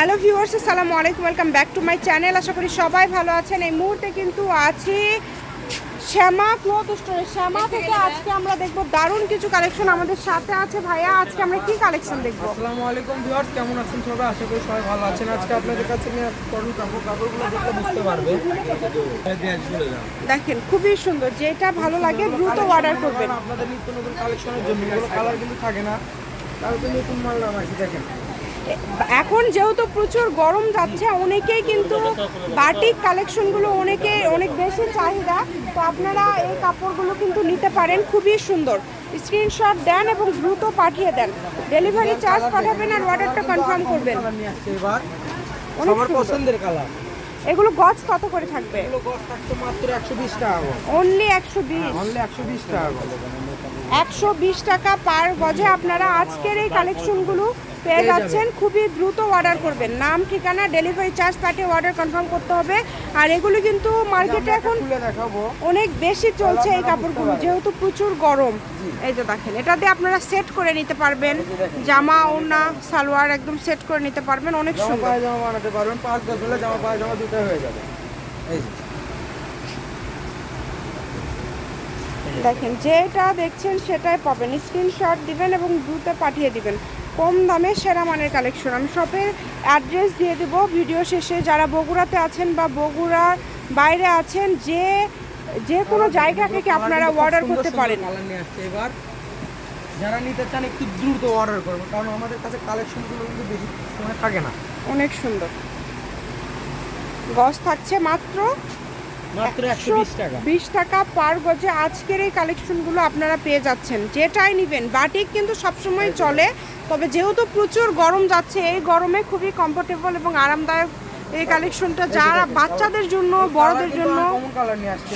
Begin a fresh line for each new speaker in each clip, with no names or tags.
Hello viewers আসসালামু আলাইকুম welcome back to my channel. আশা করি সবাই ভালো আছেন। এই মুহূর্তে কিন্তু আছি শ্যামা ক্লথ স্টোরে। শ্যামা থেকে আজকে আমরা দেখব দারুণ কিছু কালেকশন আমাদের সাথে আছে ভাইয়া। আজকে আমরা কি কালেকশন দেখব?
আসসালামু আলাইকুম ভিউয়ার্স কেমন আছেন সবাই? আশা করি সবাই ভালো আছেন। আজকে আপনাদের কাছে নিয়ে করুন কাপড় কাপড়গুলো দেখলে বুঝতে পারবে।
দেখেন খুবই সুন্দর। যেটা ভালো লাগে দ্রুত অর্ডার করবেন।
আপনাদের নিত্য নতুন কালেকশনের জন্য কালার কিন্তু থাকে না। তার কিন্তু নতুন মাল নাম দেখেন।
এখন যেহেতু প্রচুর গরম যাচ্ছে অনেকেই কিন্তু বাটিক কালেকশনগুলো অনেকে অনেক বেশি চাহিদা। তো আপনারা এই কাপড়গুলো কিন্তু নিতে পারেন খুবই সুন্দর। স্ক্রিনশট দেন এবং দ্রুত পাঠিয়ে দেন। ডেলিভারি চার্জ পাঠাবেন আর অর্ডারটা কনফার্ম করবেন।
পছন্দের কালার।
এগুলো গজ কত করে থাকবে? অনলি
টাকা
একশো বিশ টাকা পার গজে আপনারা আজকের এই কালেকশনগুলো পেয়ে যাচ্ছেন খুবই দ্রুত অর্ডার করবেন। নাম ঠিকানা ডেলিভারি চার্জ পাঠিয়ে অর্ডার কনফার্ম করতে হবে। আর এগুলো কিন্তু মার্কেটে এখন অনেক বেশি চলছে এই কাপড়গুলো যেহেতু প্রচুর গরম। এই যে দেখেন এটা দিয়ে আপনারা সেট করে নিতে পারবেন। জামা ওড়না সালোয়ার একদম সেট করে নিতে পারবেন অনেক সুন্দর।
বানাতে পারবেন। পাঁচ গজ হলে জামা পায়জামা দুটোই হয়ে যাবে। এই যে।
দেখেন যেটা দেখছেন সেটাই পাবেন। স্ক্রিনশট দিবেন এবং দ্রুত পাঠিয়ে দিবেন। কম দামে সেরা মানের কালেকশন আমি শপের অ্যাড্রেস দিয়ে দেব। ভিডিও শেষে যারা বগুড়াতে আছেন বা বগুড়ার বাইরে আছেন যে যে কোনো জায়গা থেকে আপনারা অর্ডার করতে পারেন।
এবার যারা নিতে চান একটু দ্রুত অর্ডার করবেন। কারণ আমাদের কাছে কালেকশনগুলো কিন্তু বেশি সময় থাকে না।
অনেক সুন্দর। গজ থাকছে মাত্র
মাত্র বিশ টাকা।
টাকা পার গজে আজকের এই কালেকশনগুলো আপনারা পেয়ে যাচ্ছেন। যেটাই নেবেন বাটিক কিন্তু সবসময় চলে তবে যেহেতু প্রচুর গরম যাচ্ছে এই গরমে খুবই কমফোর্টেবল এবং আরামদায়ক এই কালেকশনটা যারা বাচ্চাদের জন্য বড়দের জন্য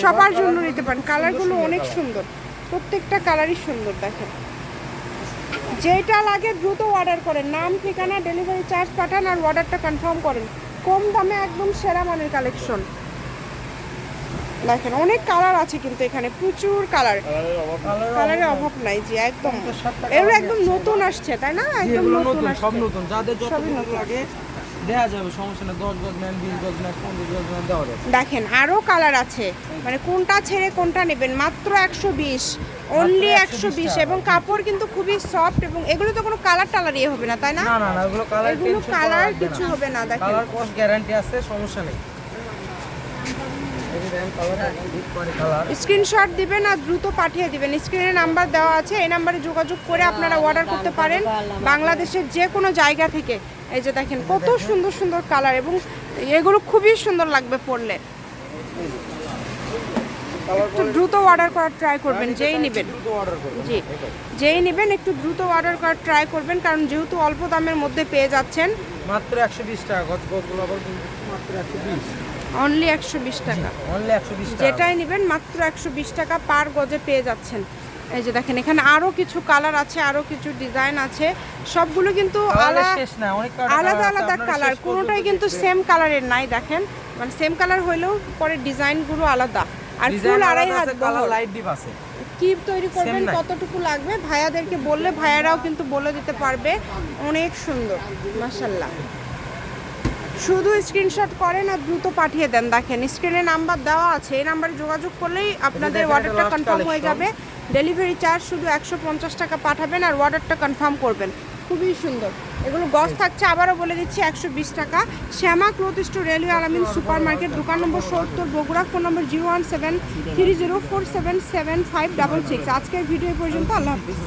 সবার জন্য নিতে পারেন। কালারগুলো অনেক সুন্দর প্রত্যেকটা কালারই সুন্দর দেখেন। যেটা লাগে দ্রুত অর্ডার করেন। নাম ঠিকানা ডেলিভারি চার্জ পাঠান আর অর্ডারটা কনফার্ম করেন। কম দামে একদম সেরা মানের কালেকশন। দেখেন অনেক কালার আছে কিন্তু এখানে প্রচুর কালার কালারের অভাব নাই। জি একদম। এগুলো একদম নতুন আসছে তাই না? একদম নতুন
সব নতুন। যাদের যত
নতুন।
লাগে দেওয়া যাবে সমস্যা নেই। দশ গজ নেন বিশ গজ নেন পনেরো গজ নেন দেওয়া যাবে।
দেখেন আরও কালার আছে। মানে কোনটা ছেড়ে কোনটা নেবেন? মাত্র একশো বিশ। অনলি একশো বিশ এবং কাপড় কিন্তু খুবই সফট এবং এগুলো তো কোনো কালার টালার ইয়ে হবে না তাই না?
না না না এগুলো কালার
এগুলো কালার কিছু হবে না দেখেন।
কালার কস্ট গ্যারান্টি আছে সমস্যা নেই।
স্ক্রিনশট দিবেন আর দ্রুত পাঠিয়ে দিবেন। স্ক্রিনে নাম্বার দেওয়া আছে, এই নাম্বারে যোগাযোগ করে আপনারা অর্ডার করতে পারেন বাংলাদেশের যে কোনো জায়গা থেকে। এই যে দেখেন, কত সুন্দর সুন্দর কালার এবং এগুলো খুবই সুন্দর লাগবে পরলে। একটু দ্রুত অর্ডার করার ট্রাই করবেন, যেই নেবেন। জি, যেই নেবেন, একটু দ্রুত অর্ডার করার ট্রাই করবেন, কারণ যেহেতু অল্প দামের মধ্যে পেয়ে যাচ্ছেন।
মাত্র একশো বিশ টাকা গজ গজগুলো আবার মাত্র একশো বিশ।
অনলি একশো বিশ টাকা।
অনলি একশো বিশ
যেটাই নেবেন মাত্র একশো বিশ টাকা পার গজে পেয়ে যাচ্ছেন। এই যে দেখেন এখানে আরও কিছু কালার আছে আরও কিছু ডিজাইন আছে। সবগুলো কিন্তু আলাদা আলাদা কালার কোনোটাই কিন্তু। সেম কালারের নাই দেখেন। মানে সেম কালার হইলেও পরে ডিজাইনগুলো আলাদা। আর ফুল আড়াই হাত।
লাইট ডিপ আছে।
কি তৈরি করবেন কতটুকু লাগবে। ভাইয়াদেরকে বললে ভাইয়ারাও কিন্তু বলে দিতে পারবে। অনেক সুন্দর মাশাল্লাহ শুধু স্ক্রিনশট করেন আর দ্রুত পাঠিয়ে দেন। দেখেন স্ক্রিনে নাম্বার দেওয়া আছে। এই নাম্বারে যোগাযোগ করলেই আপনাদের অর্ডারটা কনফার্ম হয়ে যাবে। ডেলিভারি চার্জ শুধু একশো পঞ্চাশ টাকা পাঠাবেন আর অর্ডারটা কনফার্ম করবেন। খুবই সুন্দর। এগুলো গস থাকছে আবারও বলে দিচ্ছি একশো বিশ টাকা। Shyama cloth store railway Alamin super market দোকান নম্বর সত্তর Bogura phone number zero one seven three zero four seven seven five double six. আজকের ভিডিও পর্যন্ত আল্লাহ হাফিজ।